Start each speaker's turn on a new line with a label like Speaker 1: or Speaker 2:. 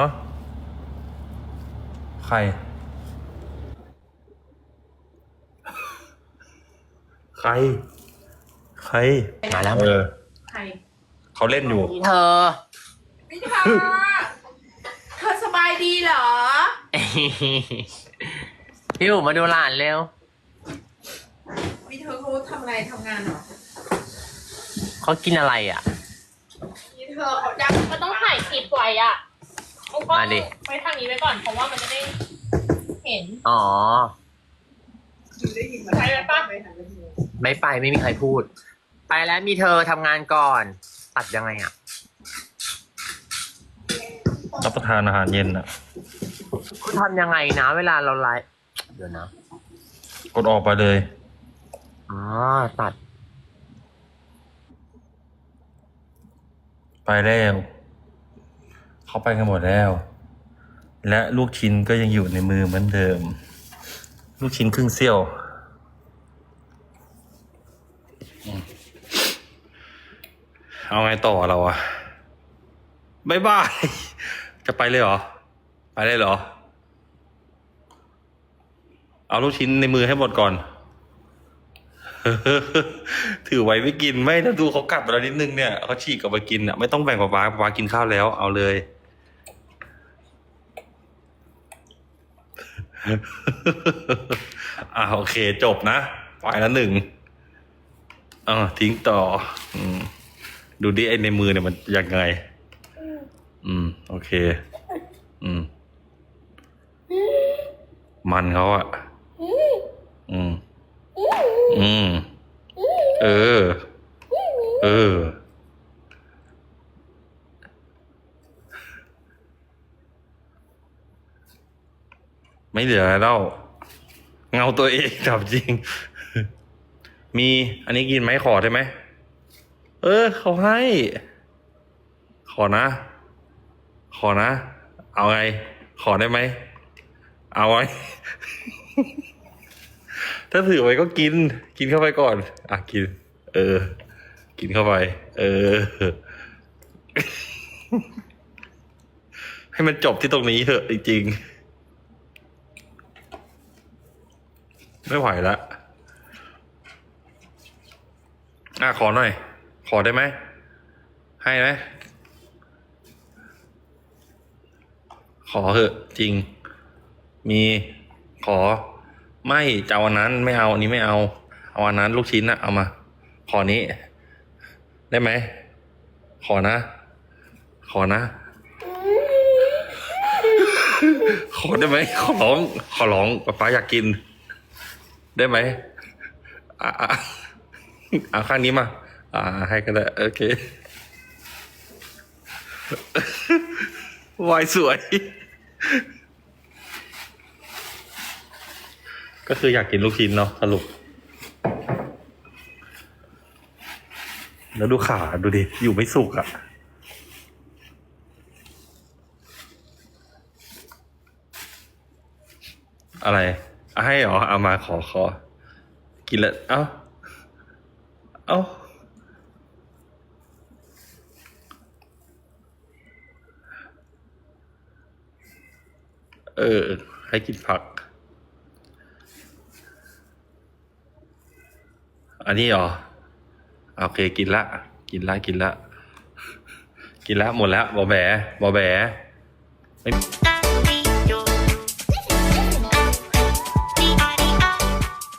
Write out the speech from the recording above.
Speaker 1: ฮะใคร ใคร ใคร
Speaker 2: มาแล้ว
Speaker 1: เออ
Speaker 3: ใคร
Speaker 1: เขาเล่นอยู่
Speaker 2: เธอ
Speaker 3: ไม่ทาเธอสบายดีเหรอ
Speaker 2: พี่อุ๋มมาดูหลานเร็ว
Speaker 3: มีเธอเขาทำอะไรทำงานเหรอ
Speaker 2: เขากินอะไรอะ
Speaker 3: มีเธอเขาดัง
Speaker 4: มันต้องถ่ายคลิปไว้อะเอากล้อง
Speaker 2: มาดิ
Speaker 4: ไว้ทางนี้ไว้ก่อน เพราะว่ามันจะได้เห็น
Speaker 2: อ๋อ
Speaker 3: อยู่ได้ยิน
Speaker 4: ใช่ไหมปะ
Speaker 3: ไปหันไปดู
Speaker 2: ไม่ไปไม่มีใครพูด ไปแล้วมีเธอทำงานก่อน ตัดยังไงอะ
Speaker 1: รับประทานอาหารเย็นอะ
Speaker 2: คุณทำยังไงนะ เวลาเราไลฟ์เดี๋ยวนะ
Speaker 1: กดออกไปเลย
Speaker 2: อ๋อ ตัด
Speaker 1: ไปแล้ว เขาไปกันหมดแล้ว และลูกชิ้นก็ยังอยู่ในมือเหมือนเดิม ลูกชิ้นครึ่งเสี้ยว เอาไงต่อเราอะบายบาย จะไปเลยเหรอ ไปเลยเหรอ เอาลูกชิ้นในมือให้หมดก่อน ถือไว้ไม่กินไม่ถ้าดูเขากลับมาแล้วนิดนึงเนี่ยเขาฉีกกลับมากินอะไม่ต้องแบ่งป๊าป๊าป๊ากินข้าวแล้ว เอาเลย อ่าโอเค จบนะไปแล้วหนึ่งอ่าทิ้งต่อ อืมดูดิไอในมือเนี่ยมันยังไง อืม โอเค อืม มันเขาอะอืม อืม เออ เออ ไม่เหลือแล้วเงาตัวเองจับจริง มีอันนี้กินไหมขอได้ไหม เออ เขาให้ ขอนะ ขอนะ เอาไง ขอได้ไหม เอาไว้ ถ้าถือไว้ก็กิน กินเข้าไปก่อน อะกิน เออ กินเข้าไป เออ ให้มันจบที่ตรงนี้เถอะจริงๆไม่ไหวละอะขอหน่อย ขอได้ไหม ให้ไหม ขอเถอะจริง มีขอ ไม่จะเอาอันนั้นไม่เอาอันนี้ไม่เอา เอาอันนั้นลูกชิ้นนะเอามา ขอนี้ ได้ไหม ขอนะ ขอนะ ขอได้ไหมขอร้อง ขอร้องป๊าป๊าอยากกิน ได้ไหมอะอะเอาข้างนี้มา อ่า ให้ก็ได้โอเค วายสวย ก็คืออยากกินลูกชิ้นเนาะสรุป แล้วดูขาดูดิ อยู่ไม่สุกอะอะไรอให้เหรอเอามาขอขอ กินล้วเอ้า เอ้าเออ ให้กินผัก อันนี้เหรอ โอเคกินละ กินละ กินละ กินละหมดแล้วบอแบ บอแบไม่